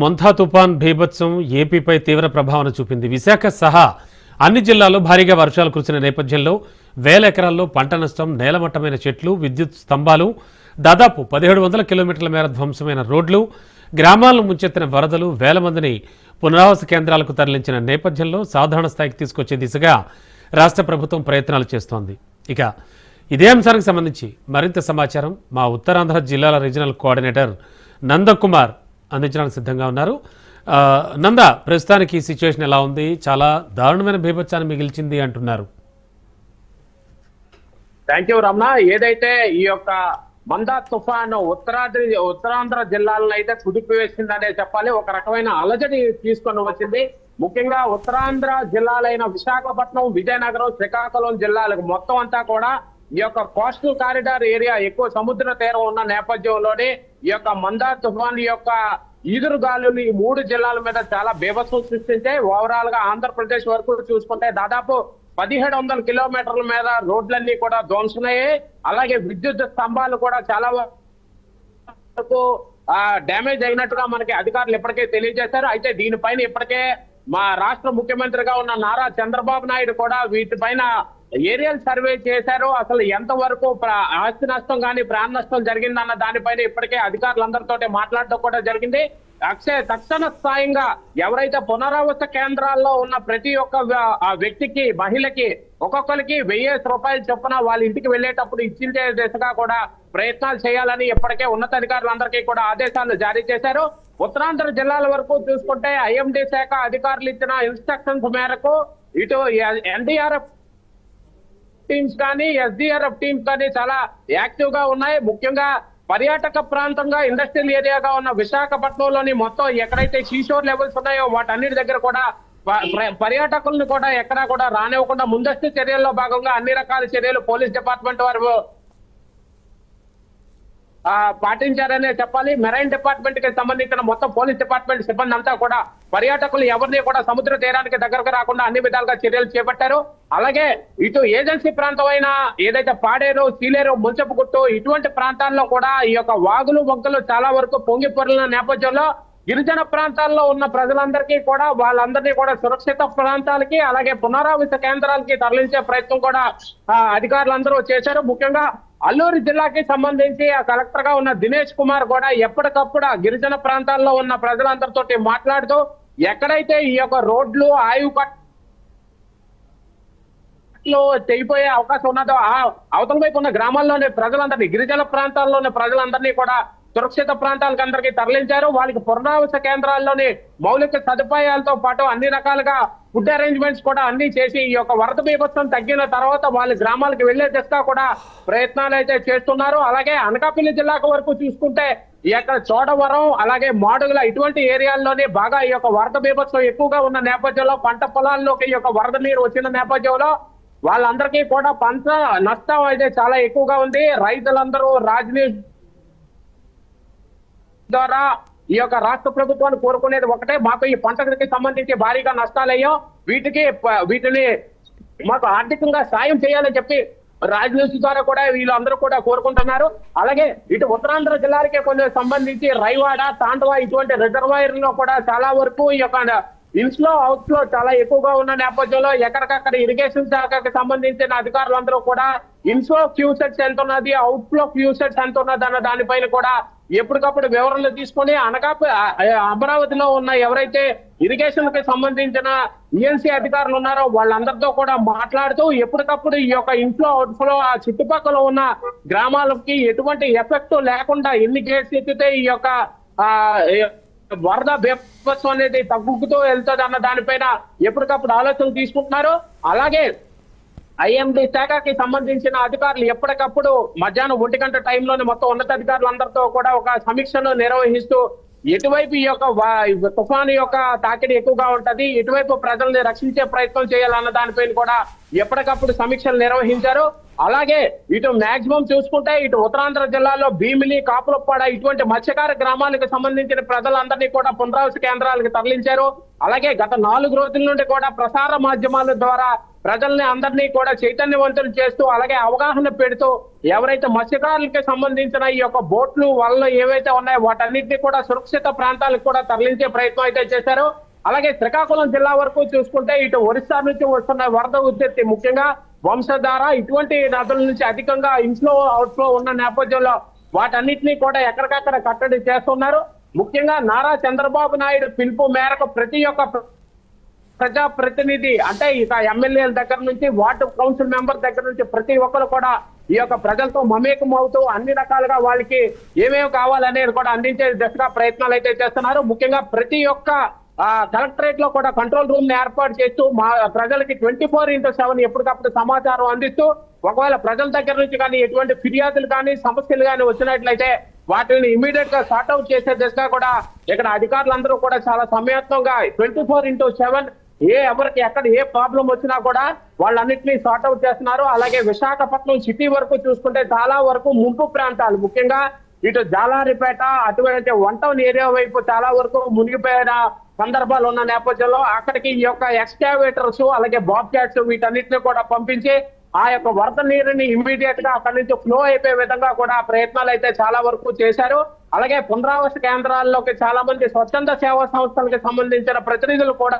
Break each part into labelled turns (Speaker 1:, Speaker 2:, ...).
Speaker 1: మొంథా తుఫాన్ భీభత్సం ఏపీపై తీవ్ర ప్రభావం చూపింది. విశాఖ సహా అన్ని జిల్లాల్లో భారీగా వర్షాలు కురిసిన నేపథ్యంలో వేల ఎకరాల్లో పంట నష్టం నేలమట్టమైన చెట్లు విద్యుత్ స్తంభాలు దాదాపు పదిహేడు వందల కిలోమీటర్ల మేర ధ్వంసమైన రోడ్లు గ్రామాలను ముంచెత్తిన వరదలు వేల మందిని పునరావాస కేంద్రాలకు తరలించిన నేపథ్యంలో సాధారణ స్థాయికి తీసుకొచ్చే దిశగా రాష్ట్ర ప్రభుత్వం ప్రయత్నాలు చేస్తోంది. ఇక ఇదే అంశానికి సంబంధించి మరింత సమాచారం మా ఉత్తరాంధ్ర జిల్లాల రీజనల్ కోఆర్డినేటర్ నందకుమార్ అందించడానికి సిద్ధంగా ఉన్నారు. నంద ప్రస్తుతానికి సిచ్యువేషన్ ఎలా ఉంది? చాలా దారుణమైన బీభత్సాన్ని మిగిల్చింది అంటున్నారు.
Speaker 2: Thank you Ramana. ఏదైతే ఈ యొక్క మందా తుఫాను ఉత్తరాది ఉత్తరాంధ్ర జిల్లాలను అయితే కుదిపివేసిందనే చెప్పాలి. ఒక రకమైన అలజడి తీసుకొని వచ్చింది. ముఖ్యంగా ఉత్తరాంధ్ర జిల్లాలైన విశాఖపట్నం విజయనగరం శ్రీకాకుళం జిల్లాలకు మొత్తం అంతా కూడా ఈ యొక్క కోస్టల్ కారిడార్ ఏరియా ఎక్కువ సముద్ర తీరం ఉన్న నేపథ్యంలోనే ఈ యొక్క మందార్ తుఫాన్ యొక్క ఈదురు గాలులు ఈ మూడు జిల్లాల మీద చాలా బీభత్సం సృష్టించే ఓవరాల్గా ఆంధ్రప్రదేశ్ వరకు చూసుకుంటే దాదాపు పదిహేడు వందల కిలోమీటర్ల మీద రోడ్లన్నీ కూడా ధ్వంసమయ్యాయి. అలాగే విద్యుత్ స్తంభాలు కూడా చాలా వరకు డ్యామేజ్ అయినట్టుగా మనకి అధికారులు ఇప్పటికే తెలియజేశారు. అయితే దీనిపైన ఇప్పటికే మా రాష్ట్ర ముఖ్యమంత్రిగా ఉన్న నారా చంద్రబాబు నాయుడు కూడా వీటిపైన ఏరియల్ సర్వే చేశారు. అసలు ఎంత వరకు ఆస్తి నష్టం కానీ ప్రాణ నష్టం జరిగిందన్న దానిపైన ఇప్పటికే అధికారులందరితో మాట్లాడడం కూడా జరిగింది. అక్షయ తక్షణ స్థాయిగా ఎవరైతే పునరావాస కేంద్రాల్లో ఉన్న ప్రతి ఒక్క ఆ వ్యక్తికి మహిళకి ఒక్కొక్కరికి వెయ్యేసి రూపాయలు చొప్పున వాళ్ళ ఇంటికి వెళ్ళేటప్పుడు ఇచ్చిందే దిశగా కూడా ప్రయత్నాలు చేయాలని ఇప్పటికే ఉన్నతాధికారులందరికీ కూడా ఆదేశాలు జారీ చేశారు. ఉత్తరాంధ్ర జిల్లాల వరకు చూసుకుంటే ఐఎండి శాఖ అధికారులు ఇచ్చిన ఇన్స్ట్రక్షన్స్ మేరకు ఇటు ఎన్డీఆర్ఎఫ్ టీమ్స్ కానీ ఎస్డిఆర్ఎఫ్ టీమ్స్ కానీ చాలా యాక్టివ్గా ఉన్నాయి. ముఖ్యంగా పర్యాటక ప్రాంతంగా ఇండస్ట్రియల్ ఏరియాగా ఉన్న విశాఖపట్నంలోని మొత్తం ఎక్కడైతే సీషోర్ లెవెల్స్ ఉన్నాయో వాటన్నిటి దగ్గర కూడా పర్యాటకులను కూడా ఎక్కడా కూడా రానివ్వకుండా ముందస్తు చర్యల్లో భాగంగా అన్ని రకాల చర్యలు పోలీస్ డిపార్ట్మెంట్ వారు పాటించారనే చెప్పాలి. మెరైన్ డిపార్ట్మెంట్కి సంబంధించిన మొత్తం పోలీస్ డిపార్ట్మెంట్ సిబ్బంది అంతా కూడా పర్యాటకులు ఎవరిని కూడా సముద్ర తీరానికి దగ్గరకు రాకుండా అన్ని విధాలుగా చర్యలు చేపట్టారు. అలాగే ఇటు ఏజెన్సీ ప్రాంతం ఏదైతే పాడేరు సీలేరు ముంచపు గుట్టు ఇటువంటి ప్రాంతాల్లో కూడా ఈ యొక్క వాగులు వంకలు చాలా వరకు పొంగి పొరలిన నేపథ్యంలో గిరిజన ప్రాంతాల్లో ఉన్న ప్రజలందరికీ కూడా వాళ్ళందరినీ కూడా సురక్షిత ప్రాంతాలకి అలాగే పునరావాస కేంద్రాలకి తరలించే ప్రయత్నం కూడా అధికారులందరూ చేశారు. ముఖ్యంగా అల్లూరు జిల్లాకి సంబంధించి ఆ కలెక్టర్గా ఉన్న దినేష్ కుమార్ కూడా ఎప్పటికప్పుడు ఆ గిరిజన ప్రాంతాల్లో ఉన్న ప్రజలందరితో మాట్లాడుతూ ఎక్కడైతే ఈ యొక్క రోడ్లు ఆయువు కట్లో తెగిపోయే అవకాశం ఉన్నదో ఆ అవతల వైపు ఉన్న గ్రామాల్లోని ప్రజలందరినీ గిరిజన ప్రాంతాల్లోని ప్రజలందరినీ కూడా సురక్షిత ప్రాంతాలకు అందరికీ తరలించారు. వాళ్ళకి పునరావాస కేంద్రాల్లోని మౌలిక సదుపాయాలతో పాటు అన్ని రకాలుగా ఫుడ్ అరేంజ్మెంట్స్ కూడా అన్ని చేసి ఈ యొక్క వరద బీభత్సం తగ్గిన తర్వాత వాళ్ళ గ్రామాలకు వెళ్ళే దిశగా కూడా ప్రయత్నాలు అయితే చేస్తున్నారు. అలాగే అనకాపల్లి జిల్లాకు వరకు చూసుకుంటే ఈ యొక్క చోడవరం అలాగే మాడుగుల ఇటువంటి ఏరియాల్లోనే బాగా ఈ యొక్క వరద బీభత్సం ఎక్కువగా ఉన్న నేపథ్యంలో పంట పొలాల్లోకి ఈ యొక్క వరద నీరు వచ్చిన నేపథ్యంలో వాళ్ళందరికీ కూడా పంట నష్టం అయితే చాలా ఎక్కువగా ఉంది. రైతులందరూ రాజనీతి ద్వారా ఈ యొక్క రాష్ట్ర ప్రభుత్వాన్ని కోరుకునేది ఒకటే. మాకు ఈ పంటకి సంబంధించి భారీగా నష్టాలయ్యో వీటికి వీటిని మాకు ఆర్థికంగా సాయం చేయాలని చెప్పి రాజనీతి ద్వారా కూడా వీళ్ళందరూ కూడా కోరుకుంటున్నారు. అలాగే ఇటు ఉత్తరాంధ్ర జిల్లాలకి కొన్ని సంబంధించి రైవాడ తాండవ ఇటువంటి రిజర్వాయర్లో కూడా చాలా వరకు ఈ యొక్క ఇన్స్లో అవుట్లో చాలా ఎక్కువగా ఉన్న నేపథ్యంలో ఎక్కడికక్కడ ఇరిగేషన్ శాఖకి సంబంధించిన అధికారులందరూ కూడా ఇన్స్లో ఫ్యూసెట్స్ ఎంత ఉన్నది అవుట్లో ఫ్యూసెట్స్ ఎంత ఉన్నది అన్న దానిపైన కూడా ఎప్పటికప్పుడు వివరణలు తీసుకొని అనకాప అమరావతిలో ఉన్న ఎవరైతే ఇరిగేషన్కి సంబంధించిన ఈఎన్సీ అధికారులు ఉన్నారో వాళ్ళందరితో కూడా మాట్లాడుతూ ఎప్పటికప్పుడు ఈ యొక్క ఇన్ఫ్లో అవుట్ఫ్లో ఆ చుట్టుపక్కల ఉన్న గ్రామాలకి ఎటువంటి ఎఫెక్ట్ లేకుండా ఎన్ని గేట్స్ ఎత్తితే ఈ యొక్క ఆ వరద బీభత్సం అనేది తగ్గుతూ వెళ్తుంది అన్న దానిపైన ఎప్పటికప్పుడు ఆలోచన తీసుకుంటున్నారు. అలాగే ఐఎండి శాఖకి సంబంధించిన అధికారులు ఎప్పటికప్పుడు మధ్యాహ్నం ఒంటి గంట టైంలోనే మొత్తం ఉన్నతాధికారులందరితో కూడా ఒక సమీక్షను నిర్వహిస్తూ ఎటువైపు ఈ యొక్క తుఫాను యొక్క తాకిడి ఎక్కువగా ఉంటది ఎటువైపు ప్రజల్ని రక్షించే ప్రయత్నం చేయాలన్న దానిపైన కూడా ఎప్పటికప్పుడు సమీక్షలు నిర్వహించారు. అలాగే ఇటు మాక్సిమం చూసుకుంటే ఇటు ఉత్తరాంధ్ర జిల్లాలో భీమిలి కాపులపాడ ఇటువంటి మత్స్యకార గ్రామాలకు సంబంధించిన ప్రజలందరినీ కూడా పునరావాస కేంద్రాలకు తరలించారు. అలాగే గత నాలుగు రోజుల నుండి కూడా ప్రసార మాధ్యమాల ద్వారా ప్రజల్ని అందరినీ కూడా చైతన్యవంతులు చేస్తూ అలాగే అవగాహన పెడుతూ ఎవరైతే మత్స్యకారులకి సంబంధించిన ఈ యొక్క బోట్లు వలలు ఏవైతే ఉన్నాయో వాటన్నిటిని కూడా సురక్షిత ప్రాంతాలకు కూడా తరలించే ప్రయత్నం అయితే చేశారు. అలాగే శ్రీకాకుళం జిల్లా వరకు చూసుకుంటే ఇటు ఒరిస్సా నుంచి వస్తున్న వరద ఉద్ధృతి ముఖ్యంగా వంశధార ఇటువంటి నదుల నుంచి అధికంగా ఇన్ఫ్లో అవుట్ఫ్లో ఉన్న నేపథ్యంలో వాటన్నిటినీ కూడా ఎక్కడికక్కడ కట్టడి చేస్తున్నారు. ముఖ్యంగా నారా చంద్రబాబు నాయుడు పిలుపు మేరకు ప్రతి ఒక్క ప్ర- ప్రజా ప్రతినిధి అంటే ఇక ఎమ్మెల్యేల దగ్గర నుంచి వార్డు కౌన్సిల్ మెంబర్ దగ్గర నుంచి ప్రతి ఒక్కరు కూడా ఈ యొక్క ప్రజలతో మమేకం అవుతూ అన్ని రకాలుగా వాళ్ళకి ఏమేమి కావాలనేది కూడా అందించే దశగా ప్రయత్నాలు అయితే చేస్తున్నారు. ముఖ్యంగా ప్రతి ఒక్క కలెక్టరేట్లో కూడా కంట్రోల్ రూమ్ని ఏర్పాటు చేస్తూ మా ప్రజలకి ట్వంటీ ఫోర్ ఇంటూ సెవెన్ ఎప్పటికప్పుడు సమాచారం అందిస్తూ ఒకవేళ ప్రజల దగ్గర నుంచి కానీ ఎటువంటి ఫిర్యాదులు కానీ సమస్యలు కానీ వచ్చినట్లయితే వాటిని ఇమీడియట్గా సార్ట్ అవుట్ చేసే దిశగా కూడా ఇక్కడ అధికారులందరూ కూడా చాలా సమయత్నంగా ట్వంటీ ఫోర్ ఇంటూ సెవెన్ ఏ ఎవరికి ఎక్కడ ఏ ప్రాబ్లం వచ్చినా కూడా వాళ్ళన్నింటినీ సార్ట్ అవుట్ చేస్తున్నారు. అలాగే విశాఖపట్నం సిటీ వరకు చూసుకుంటే చాలా వరకు ముంపు ప్రాంతాలు. ముఖ్యంగా ఇటు జాలారిపేట అటువంటి వన్ టౌన్ ఏరియా వైపు చాలా వరకు మునిగిపోయిన సందర్భాలు ఉన్న నేపథ్యంలో అక్కడికి ఈ యొక్క ఎక్స్కావేటర్స్ అలాగే బాబ్ క్యాట్స్ వీటన్నిటిని కూడా పంపించి ఆ యొక్క వరద నీరుని ఇమ్మీడియట్గా అక్కడి నుంచి ఫ్లో అయిపోయే విధంగా కూడా ప్రయత్నాలు అయితే చాలా వరకు చేశారు. అలాగే పునరావాస కేంద్రాల్లోకి చాలా మంది స్వచ్ఛంద సేవా సంస్థలకు సంబంధించిన ప్రతినిధులు కూడా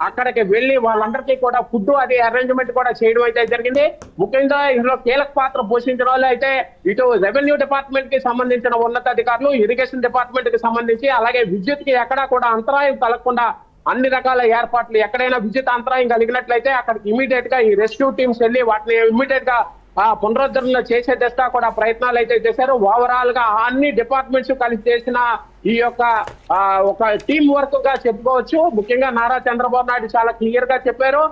Speaker 2: అక్కడికి వెళ్ళి వాళ్ళందరికీ కూడా ఫుడ్ అది అరేంజ్మెంట్ కూడా చేయడం అయితే జరిగింది. ముఖ్యంగా ఇందులో కీలక పాత్ర పోషించిన వాళ్ళు అయితే ఇటు రెవెన్యూ డిపార్ట్మెంట్కి సంబంధించిన ఉన్నతాధికారులు ఇరిగేషన్ డిపార్ట్మెంట్కి సంబంధించి అలాగే విద్యుత్కి ఎక్కడా కూడా అంతరాయం కలగకుండా అన్ని రకాల ఏర్పాట్లు ఎక్కడైనా విద్యుత్ అంతరాయం కలిగినట్లయితే అక్కడికి ఇమీడియట్గా ఈ రెస్క్యూ టీమ్స్ వెళ్ళి వాటిని ఇమీడియట్గా ఆ పునరుద్ధరణ చేసే దిశగా కూడా ప్రయత్నాలు అయితే చేశారు. ఓవరాల్గా అన్ని డిపార్ట్మెంట్స్ కలిసి చేసిన ఈ యొక్క ఒక టీం వర్క్గా చెప్పుకోవచ్చు. ముఖ్యంగా నారా చంద్రబాబు నాయుడు చాలా క్లియర్గా చెప్పారు.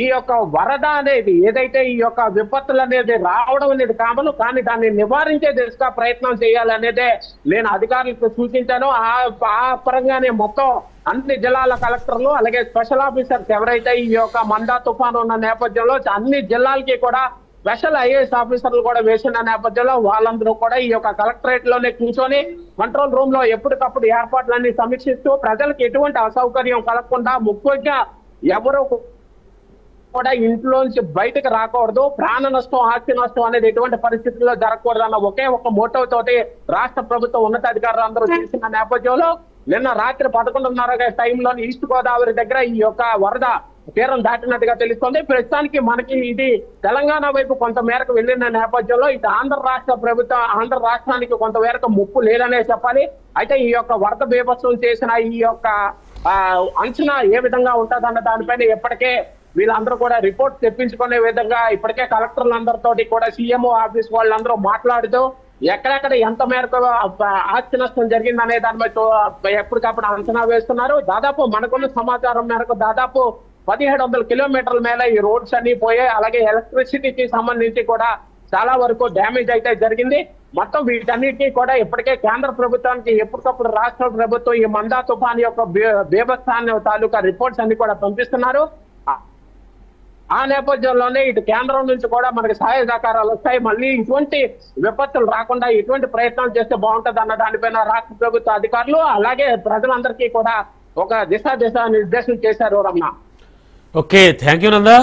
Speaker 2: ఈ యొక్క వరద అనేది ఏదైతే ఈ యొక్క విపత్తులు అనేది రావడం అనేది కామను కానీ దాన్ని నివారించే దిశగా ప్రయత్నం చేయాలనేదే నేను అధికారులకు సూచించాను. ఆ ఆ పరంగానే మొత్తం అన్ని జిల్లాల కలెక్టర్లు అలాగే స్పెషల్ ఆఫీసర్స్ ఎవరైతే ఈ యొక్క మందా తుఫాను ఉన్న నేపథ్యంలో అన్ని జిల్లాలకి కూడా స్పెషల్ ఐఏఎస్ ఆఫీసర్లు కూడా వేసిన నేపథ్యంలో వాళ్ళందరూ కూడా ఈ యొక్క కలెక్టరేట్లోనే కూర్చొని కంట్రోల్ రూమ్లో ఎప్పటికప్పుడు ఏర్పాట్లన్నీ సమీక్షిస్తూ ప్రజలకు ఎటువంటి అసౌకర్యం కలగకుండా ముఖ్యంగా ఎవరు కూడా ఇంట్లోంచి బయటకు రాకూడదు. ప్రాణ నష్టం ఆస్తి నష్టం అనేది ఎటువంటి పరిస్థితుల్లో జరగకూడదు అన్న ఒకే ఒక మోటో తోటి రాష్ట్ర ప్రభుత్వ ఉన్నతాధికారులు అందరూ చేసిన నేపథ్యంలో నిన్న రాత్రి పదకొండున్నర టైంలో ఈస్ట్ గోదావరి దగ్గర ఈ యొక్క వరద తీరం దాటినట్టుగా తెలుస్తోంది. ప్రస్తుతానికి మనకి ఇది తెలంగాణ వైపు కొంత మేరకు వెళ్ళిన నేపథ్యంలో ఇటు ఆంధ్ర రాష్ట్ర ప్రభుత్వం ఆంధ్ర రాష్ట్రానికి కొంత మేరకు ముప్పు లేదనే చెప్పాలి. అయితే ఈ యొక్క వరద బీభత్సం చేసిన ఈ యొక్క అంచనా ఏ విధంగా ఉంటుందన్న దానిపైన ఇప్పటికే వీళ్ళందరూ కూడా రిపోర్ట్ తెప్పించుకునే విధంగా ఇప్పటికే కలెక్టర్లందరితోటి కూడా సీఎంఓ ఆఫీస్ వాళ్ళందరూ మాట్లాడుతూ ఎక్కడెక్కడ ఎంత మేరకు ఆస్తి నష్టం జరిగిందనే దాని ఎప్పటికప్పుడు అంచనా వేస్తున్నారు. దాదాపు మనకున్న సమాచారం మేరకు దాదాపు పదిహేడు వందల కిలోమీటర్ల మేర ఈ రోడ్స్ అన్ని పోయాయి. అలాగే ఎలక్ట్రిసిటీకి సంబంధించి కూడా చాలా వరకు డ్యామేజ్ అయితే జరిగింది. మొత్తం వీటన్నిటికీ కూడా ఇప్పటికే కేంద్ర ప్రభుత్వానికి ఎప్పటికప్పుడు రాష్ట్ర ప్రభుత్వం ఈ మందా తుఫాన్ యొక్క బీభత్సాన్ని తాలూకా రిపోర్ట్స్ అన్ని కూడా పంపిస్తున్నారు. ఆ- నేపథ్యంలోనే ఇటు కేంద్రం నుంచి కూడా మనకి సహాయ సహకారాలు వస్తాయి. మళ్ళీ ఇటువంటి విపత్తులు రాకుండా ఇటువంటి ప్రయత్నాలు చేస్తే బాగుంటది అన్న దానిపైన రాష్ట్ర ప్రభుత్వ అధికారులు అలాగే ప్రజలందరికీ కూడా ఒక దిశ దిశ నిర్దేశం చేశారు Ramana.
Speaker 1: Okay thank you Nanda